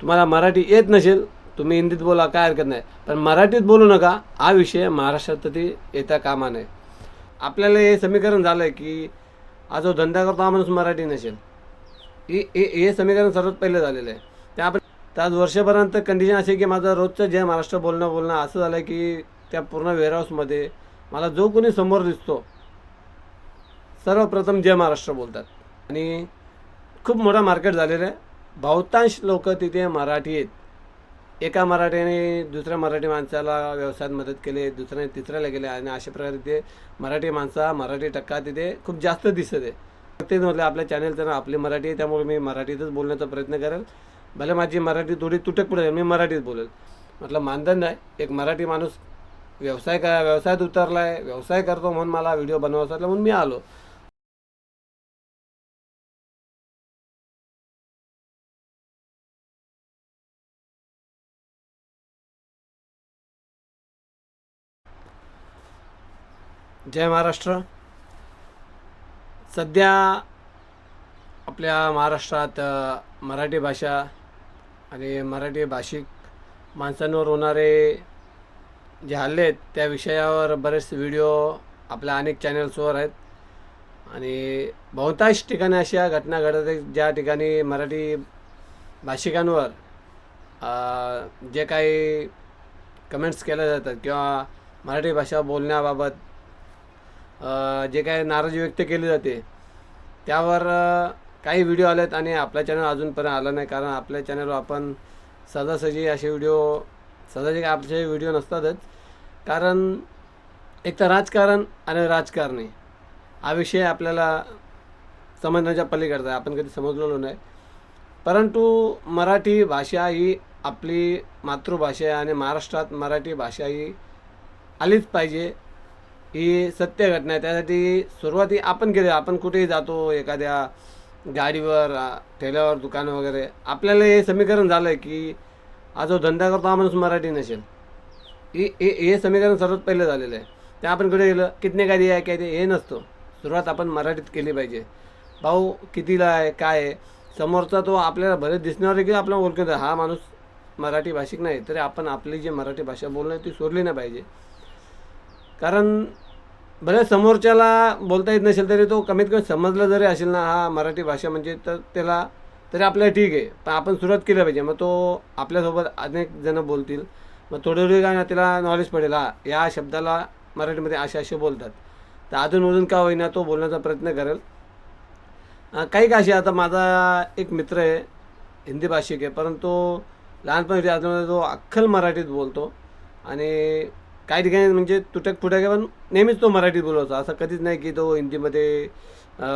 तुम्हाला मराठी येत नसेल तुम्ही हिंदीत बोला काय हरकत नाही. पण मराठीत बोलू नका हा विषय महाराष्ट्रात ती येता कामा नये आपल्याला हे समीकरण झालं आहे की हा जो धंदा करतो हा माणूस मराठी नसेल. हे हे- हे समीकरण सर्वात पहिले झालेलं आहे. त्या आपण त्याच आज कंडिशन अशी की माझं रोजचं जय महाराष्ट्र बोलणं बोलणं असं झालं आहे की त्या पूर्ण वेअरहाऊसमध्ये मला जो कोणी समोर दिसतो सर्वप्रथम जय महाराष्ट्र बोलतात. आणि खूप मोठा मार्केट झालेलं आहे. बहुतांश लोक तिथे मराठी आहेत. एका मराठीने दुसऱ्या मराठी माणसाला व्यवसायात मदत केली दुसऱ्याने तिसऱ्याला गेले आणि अशा प्रकारे तिथे मराठी माणसा मराठी टक्का तिथे खूप जास्त दिसत आहे. प्रत्येक म्हटलं आपल्या चॅनलचं ना आपली मराठी आहे त्यामुळे मी मराठीतच बोलण्याचा प्रयत्न करेल. भले माझी मराठी थोडी तुटक पुढे मी मराठीत बोलेल. म्हटलं मानधन नाही एक मराठी माणूस व्यवसाय का व्यवसायात उतरला आहे व्यवसाय करतो म्हणून मला व्हिडिओ बनवायचा म्हणून मी आलो. जय महाराष्ट्र. सध्या आपल्या महाराष्ट्रात मराठी भाषा आणि मराठी भाषिक माणसांवर होणारे जे हल्ले आहेत त्या विषयावर बरेच व्हिडिओ आपल्या अनेक चॅनल्सवर आहेत. आणि बहुतांश ठिकाणी अशा घटना घडत आहेत ज्या ठिकाणी मराठी भाषिकांवर जे काही कमेंट्स केल्या जातात किंवा मराठी भाषा बोलण्याबाबत जे काही नाराजी व्यक्त केली जाते त्यावर काही व्हिडिओ आले आहेत आणि आपल्या चॅनल अजूनपर्यंत आला नाही. कारण आपल्या चॅनलवर आपण सहजासहजी असे व्हिडिओ सहजासहजी आपले व्हिडिओ नसतातच. कारण एक तर राजकारण आणि राजकारणी हा विषय आपल्याला समजण्याच्या पलीकडचा आहे. आपण कधी समजलेलो नाही. परंतु मराठी भाषा ही आपली मातृभाषा आहे आणि महाराष्ट्रात मराठी भाषा ही आलीच पाहिजे. ही सत्य घटना आहे त्यासाठी सुरुवाती आपण केली. आपण कुठेही जातो एखाद्या गाडीवर ठेल्यावर दुकान वगैरे. आपल्याला हे समीकरण झालं आहे की हा जो धंदा करतो हा माणूस मराठी नसेल. हे हे हे समीकरण सर्वात पहिलं झालेलं आहे. ते आपण कुठे गेलं कितने गाडी आहे काय ते हे नसतो. सुरुवात आपण मराठीत केली पाहिजे. भाऊ कितीला आहे काय आहे? समोरचा तो आपल्याला भले दिसण्यावर देखील आपल्याला ओळखत हा माणूस मराठी भाषिक नाही. तरी आपण आपली जी मराठी भाषा बोलणं ती सोडली नाही पाहिजे. कारण भले समोरच्याला बोलता येत नसेल तरी तो कमीत कमी समजलं जरी असेल ना हा मराठी भाषा म्हणजे तर त्याला तरी आपल्याला ठीक आहे. पण आपण सुरुवात केली पाहिजे. मग तो आपल्यासोबत अनेक जणं बोलतील. मग थोडं थोडी काय ना त्याला नॉलेज पडेल. हा या शब्दाला मराठीमध्ये असे असे बोलतात. तर अजूनमधून का होईना तो बोलण्याचा प्रयत्न करेल. काही का असे आता माझा एक मित्र आहे हिंदी भाषिक आहे. परंतु लहानपणी असल्यामुळे तो अख्खल मराठीत बोलतो. आणि काही ठिकाणी म्हणजे तुटक फुटक पण नेहमीच तो मराठीत बोलवतो असं कधीच नाही की तो हिंदीमध्ये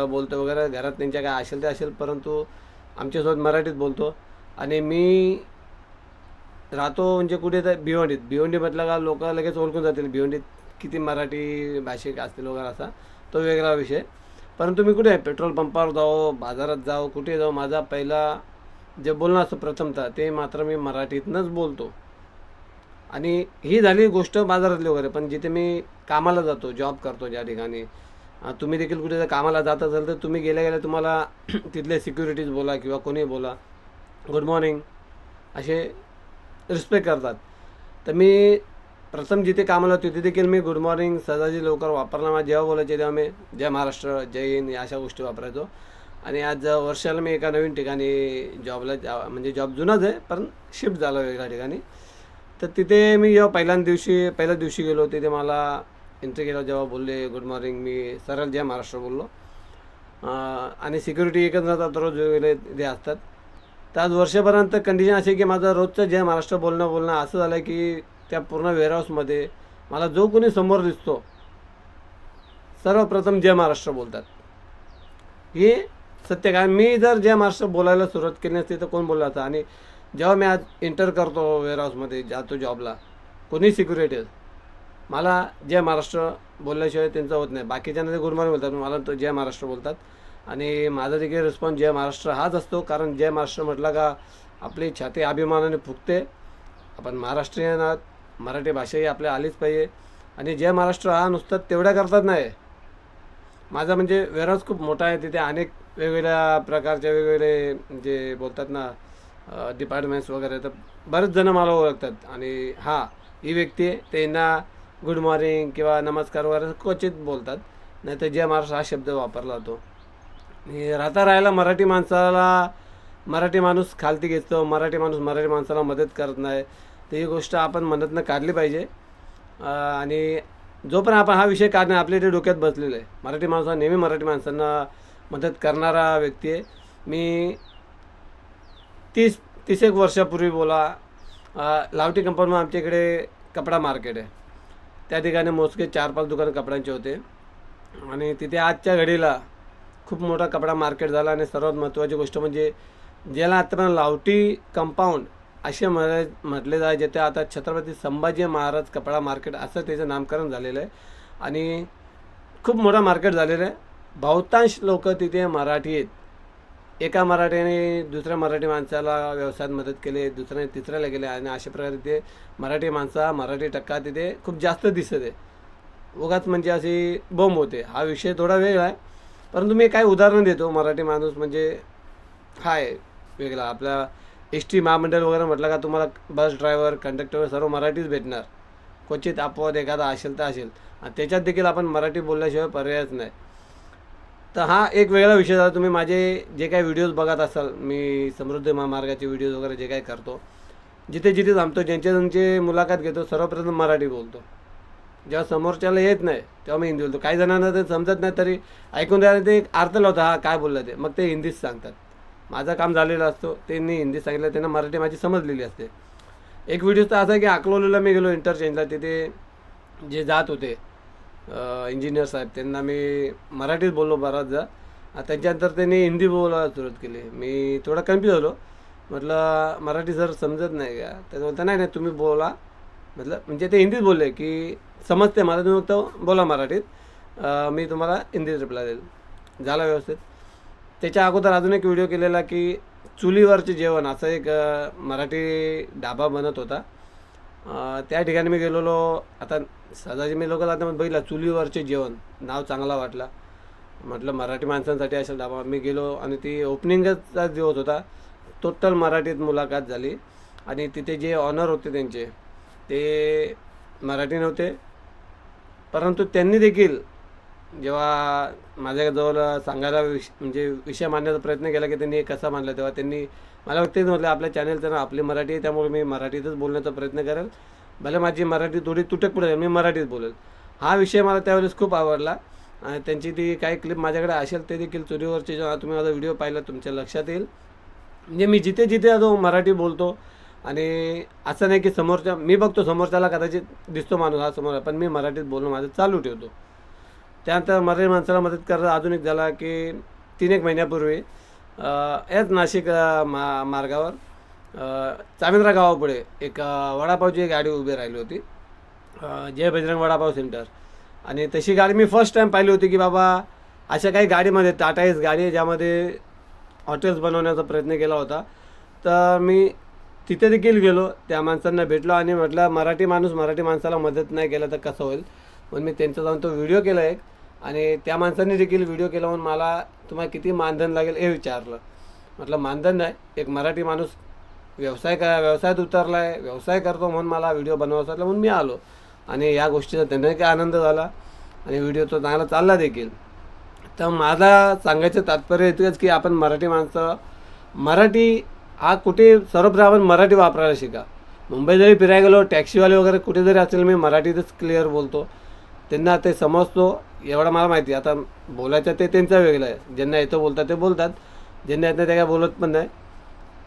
बोलतो वगैरे. घरात त्यांच्या काय असेल ते असेल परंतु आमच्यासोबत मराठीत बोलतो. आणि मी राहतो म्हणजे कुठे तर भिवंडीत. भिवंडी म्हटलं का लोक लगेच ओळखून जातील. भिवंडीत किती मराठी भाषिक असतील वगैरे असा तो वेगळा विषय. परंतु मी कुठे पेट्रोल पंपावर जाओ बाजारात जाओ कुठे जाऊ माझा पहिला जे बोलणं असतं प्रथमतः ते मात्र मी मराठीतनंच बोलतो. आणि ही झाली गोष्ट बाजारातली वगैरे. पण जिथे मी कामाला जातो जॉब करतो ज्या ठिकाणी तुम्ही देखील कुठे जर कामाला जात असाल तर तुम्ही गेल्या गेल्या तुम्हाला तिथले सिक्युरिटीज बोला किंवा कोणी बोला गुड मॉर्निंग असे रिस्पेक्ट करतात. तर मी प्रथम जिथे कामाला होतो तिथे देखील मी गुड मॉर्निंग सदाजी लवकर वापरला. मला जेव्हा बोलायचे तेव्हा मी जय महाराष्ट्र जय हिंद या अशा गोष्टी वापरायचो. आणि आज वर्षाला मी एका नवीन ठिकाणी जॉबला जा म्हणजे जॉब जुनाच आहे पण शिफ्ट झालो वेगळ्या ठिकाणी. तर तिथे मी जेव्हा पहिल्यांदा दिवशी पहिल्याच दिवशी गेलो तिथे मला एंट्री केला जेव्हा बोलले गुड मॉर्निंग मी सरळ जय महाराष्ट्र बोललो. आणि सिक्युरिटी एकच दररोज रोज वेगवेगळे ते असतात. तर आज वर्षभरानंतर कंडिशन अशी की माझं रोजचं जय महाराष्ट्र बोलणं बोलणं असं झालं की त्या पूर्ण वेअरहाऊसमध्ये मला जो कोणी समोर दिसतो सर्वप्रथम जय महाराष्ट्र बोलतात. हे सत्य काय मी जर जय महाराष्ट्र बोलायला सुरुवात केली नसती तर कोण बोलला होता आणि जेव्हा मी आज एंटर करतो वेअरहाऊसमध्ये जातो जॉबला कोणी सिक्युरिटी मला जय महाराष्ट्र बोलल्याशिवाय त्यांचं होत नाही. बाकीच्यांना ते गुड बोलतात मला तो जय महाराष्ट्र बोलतात. आणि माझा देखील रिस्पॉन्स जय महाराष्ट्र हाच असतो कारण जय महाराष्ट्र म्हटलं का आपली छाती अभिमानाने फुगते. आपण महाराष्ट्रीयन आहात मराठी भाषा ही आपल्या आलीच पाहिजे. आणि जय महाराष्ट्र हा नुसतं तेवढ्या करतात नाही. माझा म्हणजे वेअरहाऊस खूप मोठा आहे तिथे अनेक वेगवेगळ्या प्रकारचे वेगवेगळे जे बोलतात ना डिपार्टमेंट्स वगैरे तर बरेच जण मला ओळखतात. आणि हा ही व्यक्ती आहे त्यांना गुड मॉर्निंग किंवा नमस्कार वगैरे क्वचित बोलतात. नाही तर जय महाराष्ट्र हा शब्द वापरला जातो आणि राहता राहायला मराठी माणसाला मराठी माणूस खालती घेतो मराठी माणूस मराठी माणसाला मदत करत नाही. तर ही गोष्ट आपण मनातनं काढली पाहिजे. आणि आणि जोपर्यंत आपण हा विषय काढणं आपल्या इथे डोक्यात बसलेला आहे. मराठी माणूस हा नेहमी मराठी माणसांना मदत करणारा व्यक्ती आहे. मी तीस तीस एक वर्षापूर्वी बोला लावटी कंपाऊंडमध्ये आमच्या इकडे कपडा मार्केट आहे. त्या ठिकाणी मोजके चार पाच दुकानं कपड्यांचे होते. आणि तिथे आजच्या घडीला खूप मोठा कपडा मार्केट झाला आणि सर्वात महत्त्वाची गोष्ट म्हणजे ज्याला आता लावटी कंपाऊंड असे म्हणे म्हटले जाय जिथे आता छत्रपती संभाजी महाराज कपडा मार्केट असं त्याचं नामकरण झालेलं आहे. आणि खूप मोठा मार्केट झालेलं आहे. बहुतांश लोक तिथे मराठी आहेत. एका मराठीने दुसऱ्या मराठी माणसाला व्यवसायात मदत केली दुसऱ्याने तिसऱ्याला गेले आणि अशा प्रकारे ते मराठी माणसा मराठी टक्का तिथे खूप जास्त दिसत आहे. उगाच म्हणजे अशी बोंब होते. हा विषय थोडा वेगळा आहे. परंतु मी काही उदाहरण देतो. मराठी माणूस म्हणजे हाय वेगळा. आपला एस टी महामंडळ वगैरे म्हटलं का तुम्हाला बस ड्रायव्हर कंडक्टर सर्व मराठीच भेटणार. क्वचित अपवाद एखादा असेल तर असेल. आणि त्याच्यात देखील आपण मराठी बोलल्याशिवाय पर्यायच नाही. तर हा एक वेगळा विषय झाला. तुम्ही माझे जे काही व्हिडिओज बघत असाल मी समृद्धी महामार्गाचे व्हिडिओज वगैरे जे काही करतो जिथे जिथे थांबतो ज्यांच्या त्यांची मुलाखत घेतो सर्वप्रथम मराठी बोलतो. जेव्हा समोरच्याला येत नाही तेव्हा मी हिंदी बोलतो. काही जणांना ते समजत नाही तरी ऐकून द्यायला ते अर्थ लावतं हा काय बोललं ते. मग ते हिंदीच सांगतात. माझं काम झालेलं असतो त्यांनी हिंदी सांगितलं त्यांना मराठी माझी समजलेली असते. एक व्हिडिओ तर असा आहे की अकलोलीला मी गेलो इंटरचेंजला तिथे जे जात होते इंजिनियर साहेब त्यांना मी मराठीत बोललो बराचदा त्यांच्यानंतर त्यांनी हिंदी बोलायला सुरुवात केली. मी थोडा कन्फ्यूज झालो. म्हटलं मराठी सर समजत नाही का? तर बोलता नाही नाही तुम्ही बोला. म्हटलं म्हणजे ते हिंदीत बोलले की समजते मला. तुम्ही फक्त बोला मराठीत. मी तुम्हाला हिंदीत रिप्लाय देईल. झाला व्यवस्थित. त्याच्या अगोदर अजून एक व्हिडिओ केलेला की चुलीवरचे जेवण. असं एक मराठी डाबा बनत होता. त्या ठिकाणी मी गेलेलो. आता सदाजी मी लोक आता बघितलं चुलीवरचे जेवण. नाव चांगला वाटला. म्हटलं मराठी माणसांसाठी असेल डाबा मी गेलो आणि ती ओपनिंगचा दिवस होता. टोटल मराठीत मुलाखत झाली. आणि तिथे जे ऑनर होते त्यांचे ते मराठी नव्हते. परंतु त्यांनी देखील जेव्हा माझ्याजवळ सांगायला विष म्हणजे विषय मांडण्याचा प्रयत्न केला की त्यांनी कसा मांडला तेव्हा त्यांनी मला तेच म्हटलं आपल्या चॅनलचं ना आपली मराठी आहे त्यामुळे मी मराठीतच बोलण्याचा प्रयत्न करेल. भले माझी मराठी थोडी तुटक पुढे मी मराठीत बोलेल. हा विषय मला त्यावेळेस खूप आवडला. आणि त्यांची ती काही क्लिप माझ्याकडे असेल ते देखील चुरीवरचे जेव्हा तुम्ही माझा व्हिडिओ पाहिला तुमच्या लक्षात येईल. म्हणजे मी जिथे जिथे जो मराठी बोलतो. आणि असं नाही की समोरच्या मी बघतो समोरच्याला कदाचित दिसतो माणूस हा समोर पण मी मराठीत बोलणं माझं चालू ठेवतो. त्यानंतर मराठी माणसाला मदत करत अजून एक झाला की तीन एक महिन्यापूर्वी याच नाशिक मा मार्गावर. चावेंद्रा चामिंद्रा गावापुढे एक वडापावची एक गाडी उभी राहिली होती. जय बजरंग वडापाव सेंटर. आणि तशी गाडी मी फर्स्ट टाईम पाहिली होती की बाबा अशा काही गाडीमध्ये टाटा एस गाडी आहे ज्यामध्ये हॉटेल्स बनवण्याचा प्रयत्न केला होता. तर मी तिथे देखील गेलो त्या माणसांना भेटलो आणि म्हटलं मराठी माणूस मराठी माणसाला मदत नाही केलं तर कसं होईल? म्हणून मी त्यांचा जाऊन तो व्हिडिओ केला एक. आणि त्या माणसांनी देखील व्हिडिओ केला म्हणून मला तुम्हाला किती मानधन लागेल हे विचारलं. म्हटलं मानधन नाही एक मराठी माणूस व्यवसाय करा व्यवसायात उतरला आहे व्यवसाय करतो म्हणून मला व्हिडिओ बनवायचा वाटला म्हणून मी आलो. आणि या गोष्टीचा त्यांना काही आनंद झाला आणि व्हिडिओ तो चांगला चालला देखील. तर माझा सांगायचं तात्पर्य इतकंच की आपण मराठी माणसं मराठी हा कुठे सर्वप्रथम आपण मराठी वापरायला शिका. मुंबई जरी फिरायला गेलो टॅक्सीवाले वगैरे कुठे जरी असेल मी मराठीतच क्लिअर बोलतो. त्यांना ते समजतो एवढं मला माहिती आहे. आता बोलायचं ते त्यांचं वेगळं आहे. ज्यांना येतं बोलतात ते बोलतात. ज्यांना येत नाही ते काय बोलत पण नाही.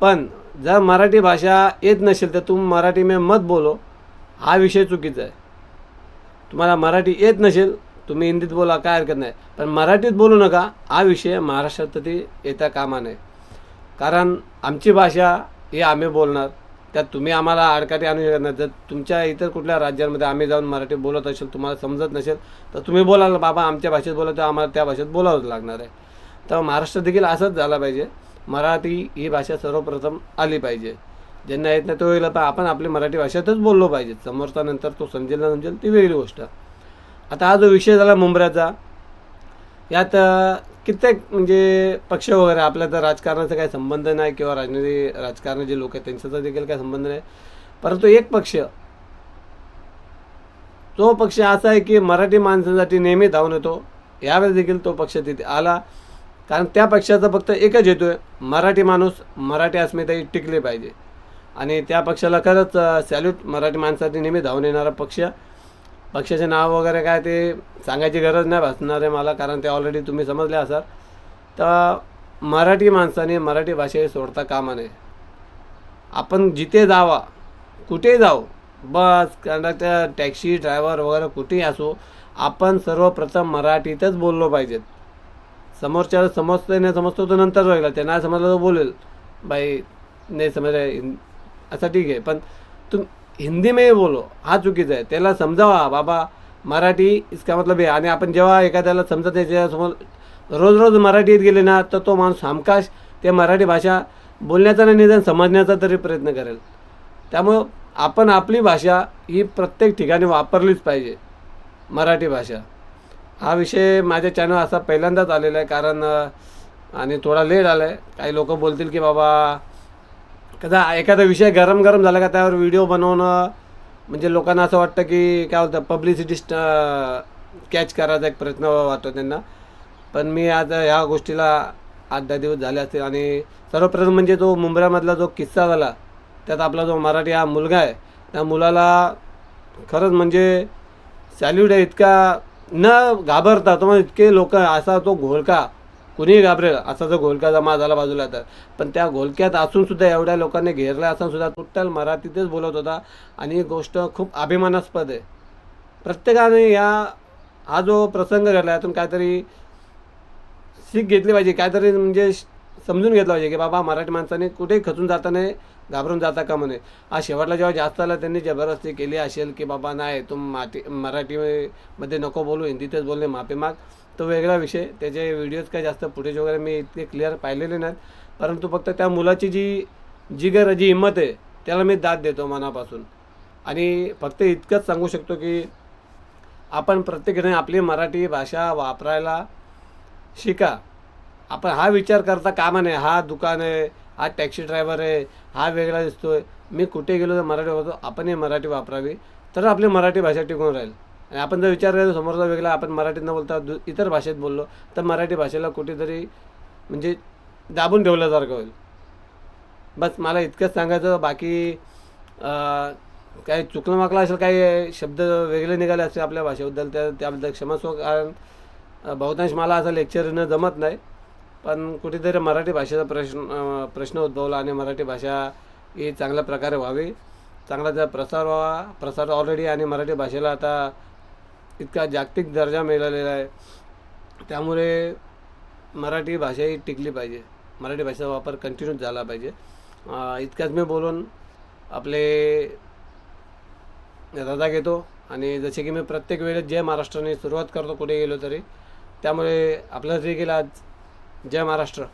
पण जर मराठी भाषा येत नसेल तर तुम मराठी में मत बोलो. हा विषय चुकीचा आहे. तुम्हाला मराठी येत नसेल तुम्ही हिंदीत बोला काय हरकत नाही. पण मराठीत बोलू नका. हा विषय महाराष्ट्रात तरी येता कामा नये. कारण आमची भाषा ही आम्ही बोलणार. त्यात तुम्ही आम्हाला आडकाठी आणू शकत नाही. जर तुमच्या इतर कुठल्या राज्यांमध्ये आम्ही जाऊन मराठी बोलत असेल तुम्हाला समजत नसेल तर तुम्ही बोलाल बाबा आमच्या भाषेत बोला तर आम्हाला त्या भाषेत बोलावंच लागणार आहे. तर महाराष्ट्र देखील असंच झालं पाहिजे. मराठी ही भाषा सर्वप्रथम आली पाहिजे. ज्यांना येत नाही तो येईल. पण आपण आपली मराठी भाषेतच बोललो पाहिजे. समोरचा नंतर तो समजेल ना समजेल ती वेगळी गोष्ट. आता हा जो विषय झाला मुंबऱ्याचा यात कित्येक म्हणजे पक्ष वगैरे आपल्या तर राजकारणाचा काही संबंध नाही किंवा राजनीती राजकारण जे लोक आहेत त्यांच्याचा देखील काही संबंध नाही. परंतु एक पक्ष तो पक्ष असा आहे की मराठी माणसांसाठी नेहमी धावून येतो. यावेळेस देखील तो पक्ष तिथे आला. कारण त्या पक्षाचा फक्त एकच हेतू आहे मराठी माणूस मराठी अस्मिता ही टिकली पाहिजे. आणि त्या पक्षाला खरंच सॅल्यूट मराठी माणसासाठी नेहमी धावून येणारा पक्ष. पक्षाचे नाव वगैरे काय ते सांगायची गरज नाही भासणार आहे मला कारण ते ऑलरेडी तुम्ही समजले असाल. तर मराठी माणसाने मराठी भाषा सोडता कामा नये. आपण जिथे जावा कुठेही जाऊ बस कंडक्टर टॅक्सी ड्रायव्हर वगैरे कुठेही असो आपण सर्वप्रथम मराठीतच बोललो पाहिजेत. समोरच्याला समजतं नाही समजतो तो नंतर राहिला ते नाही समजलं तो बोलेल. बाई नाही समजलं असं ठीक आहे. पण तुम हिंदी में बोलो. हा चुकीचं आहे. त्याला समजावा बाबा. मराठी इसका मतलब आहे आणि आपण जेव्हा एखाद्याला समजत त्याच्यासमोर रोज रोज मराठीत गेले ना तर तो माणूस हमकाश ते मराठी भाषा बोलण्याचा आणि निदान समजण्याचा तरी प्रयत्न करेल. त्यामुळं आपण आपली भाषा ही प्रत्येक ठिकाणी वापरलीच पाहिजे मराठी भाषा. हा विषय माझ्या चॅनल असा पहिल्यांदाच आलेला आहे कारण आणि थोडा लेट आला आहे काही लोक बोलतील की बाबा कदा एखादा विषय गरम गरम झाला का त्यावर व्हिडिओ बनवणं? म्हणजे लोकांना असं वाटतं की काय होतं पब्लिसिटी कॅच करायचा एक प्रयत्न वाटतो त्यांना. पण मी आता ह्या गोष्टीला आठ दहा दिवस झाले असतील आणि सर्वप्रथम म्हणजे तो मुंबईमधला जो किस्सा झाला त्यात आपला जो मराठी हा मुलगा आहे त्या मुलाला खरंच म्हणजे सॅल्यूट आहे इतका न घाबरता तो म्हणजे इतके लोक असा तो घोळका कुणीही घाबरेल. असा जो घोलका जमा झाला बाजूला तर. पण त्या घोलक्यात असून सुद्धा एवढ्या लोकांनी घेरला असून सुद्धा टोटल मराठीतच बोलत होता. आणि ही गोष्ट खूप अभिमानास्पद आहे. प्रत्येकाने या हा जो प्रसंग घडला यातून काहीतरी सीख घेतली पाहिजे. काहीतरी म्हणजे श- समजून घेतलं पाहिजे की बाबा मराठी माणसाने कुठेही खचून जाता नाही घाबरून जाता का म्हणे हा शेवटला जेव्हा जास्त आला त्यांनी जबरदस्ती केली असेल की बाबा नाही तुम माती मराठीमध्ये नको बोलू हिंदीतच बोलणे माफी माग. तो वेगळा विषय. त्याचे व्हिडिओज काय जास्त फुटेज वगैरे मी इतके क्लिअर पाहिलेले नाहीत. परंतु फक्त त्या मुलाची जी जिगर जी हिंमत आहे त्याला मी दाद देतो मनापासून. आणि फक्त इतकंच सांगू शकतो की आपण प्रत्येकजण आपली मराठी भाषा वापरायला शिका. आपण हा विचार करता कामा नये. हा दुकान आहे हा टॅक्सी ड्रायव्हर आहे हा वेगळा दिसतो आहे मी कुठे गेलो तर मराठी वापरतो आपणही मराठी वापरावी. तर आपली मराठी भाषा टिकून राहील. आपण जर विचार केला समोरचा वेगळा आपण मराठीत न बोलता दु इतर भाषेत बोललो तर मराठी भाषेला कुठेतरी म्हणजे दाबून ठेवल्यासारखं होईल. बस मला इतकंच सांगायचं बाकी काही चुकलं माकलं असेल काही शब्द वेगळे निघाले असतील आपल्या भाषेबद्दल तर त्याबद्दल क्षमस्व कारण बहुतांश मला असं लेक्चरनं जमत नाही. पण कुठेतरी मराठी भाषेचा प्रश्न प्रश्न उद्भवला आणि मराठी भाषा ही चांगल्या प्रकारे व्हावी. चांगला त्याचा प्रसार व्हावा प्रसार ऑलरेडी आणि मराठी भाषेला आता इतका जागतिक दर्जा मिळालेला आहे. त्यामुळे मराठी भाषा ही टिकली पाहिजे. मराठी भाषेचा वापर कंटिन्यू झाला पाहिजे. इतक्याच इतकंच मी बोलून आपले रजा घेतो आणि जसे की मी प्रत्येक वेळेस जय महाराष्ट्राने सुरुवात करतो कुठे गेलो तरी. त्यामुळे आपलं जे आज जय महाराष्ट्र.